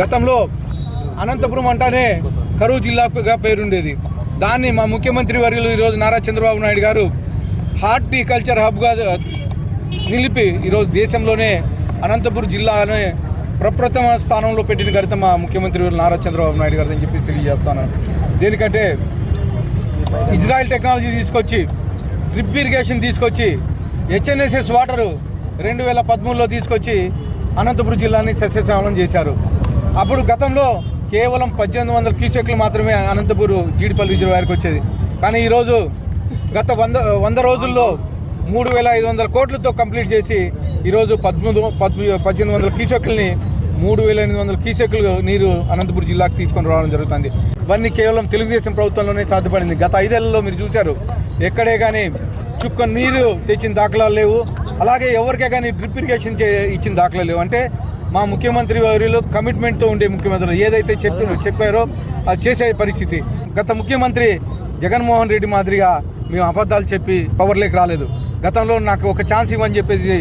గతంలో అనంతపురం అంటానే కరువు జిల్లాగా పేరుండేది. దాన్ని మా ముఖ్యమంత్రి వర్యులు ఈరోజు నారా చంద్రబాబు నాయుడు గారు హార్టికల్చర్ హబ్గా నిలిపి ఈరోజు దేశంలోనే అనంతపురం జిల్లానే ప్రప్రథమ స్థానంలో పెట్టిన ఘనత మా ముఖ్యమంత్రి నారా చంద్రబాబు నాయుడు గారు అని చెప్పి తెలియజేస్తాను. దేనికంటే ఇజ్రాయెల్ టెక్నాలజీ తీసుకొచ్చి డ్రిప్ ఇరిగేషన్ తీసుకొచ్చి హెచ్ఎన్ఎస్ఎస్ వాటరు రెండు వేల పదమూడులో తీసుకొచ్చి అనంతపురం జిల్లాని సస్యశ్యామలం చేశారు. అప్పుడు గతంలో కేవలం పద్దెనిమిది వందల క్యూసెక్లు మాత్రమే అనంతపూరు జీడిపల్లి రిజర్వాయర్కి వచ్చేది. కానీ ఈరోజు గత వంద వంద రోజుల్లో మూడు వేల ఐదు వందల కోట్లతో కంప్లీట్ చేసి ఈరోజు పదమూడు పద్మ- పద్దెనిమిది వందల క్యూసెక్లని మూడు వేల ఎనిమిది వందల క్యూసెక్లు నీరు అనంతపురం జిల్లాకు తీసుకొని రావడం జరుగుతుంది. ఇవన్నీ కేవలం తెలుగుదేశం ప్రభుత్వంలోనే సాధ్యపడింది. గత ఐదేళ్ళలో మీరు చూశారు ఎక్కడే కానీ చుక్క నీరు తెచ్చిన దాఖలాలు లేవు. అలాగే ఎవరికే కానీ డ్రిప్ ఇరిగేషన్ చే ఇచ్చిన దాఖలాలు లేవు. అంటే మా ముఖ్యమంత్రి వారిలో కమిట్మెంట్తో ఉండే ముఖ్యమంత్రులు ఏదైతే చెప్పి చెప్పారో అది చేసే పరిస్థితి. గత ముఖ్యమంత్రి జగన్మోహన్ రెడ్డి మాదిరిగా మేము అబద్ధాలు చెప్పి పవర్లోకి రాలేదు. గతంలో నాకు ఒక ఛాన్స్ ఇవ్వని చెప్పేసి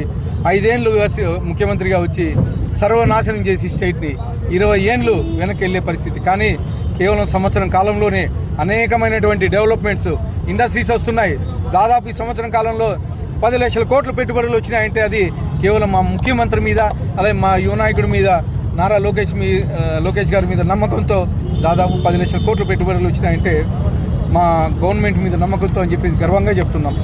ఐదేళ్ళు ముఖ్యమంత్రిగా వచ్చి సర్వనాశనం చేసి స్టేట్ని ఇరవై ఏండ్లు వెనక్కి వెళ్ళే పరిస్థితి. కానీ కేవలం సంవత్సరం కాలంలోనే అనేకమైనటువంటి డెవలప్మెంట్స్ ఇండస్ట్రీస్ వస్తున్నాయి. దాదాపు ఈ సంవత్సరం కాలంలో పది లక్షల కోట్ల పెట్టుబడులు వచ్చినాయంటే అది కేవలం మా ముఖ్యమంత్రి మీద అలాగే మా యువనాయకుడి మీద నారా లోకేష్ మీ లోకేష్ గారి మీద నమ్మకంతో దాదాపు పది లక్షల కోట్లు పెట్టుబడులు వచ్చినాయంటే మా గవర్నమెంట్ మీద నమ్మకంతో అని చెప్పేసి గర్వంగా చెప్తున్నాం.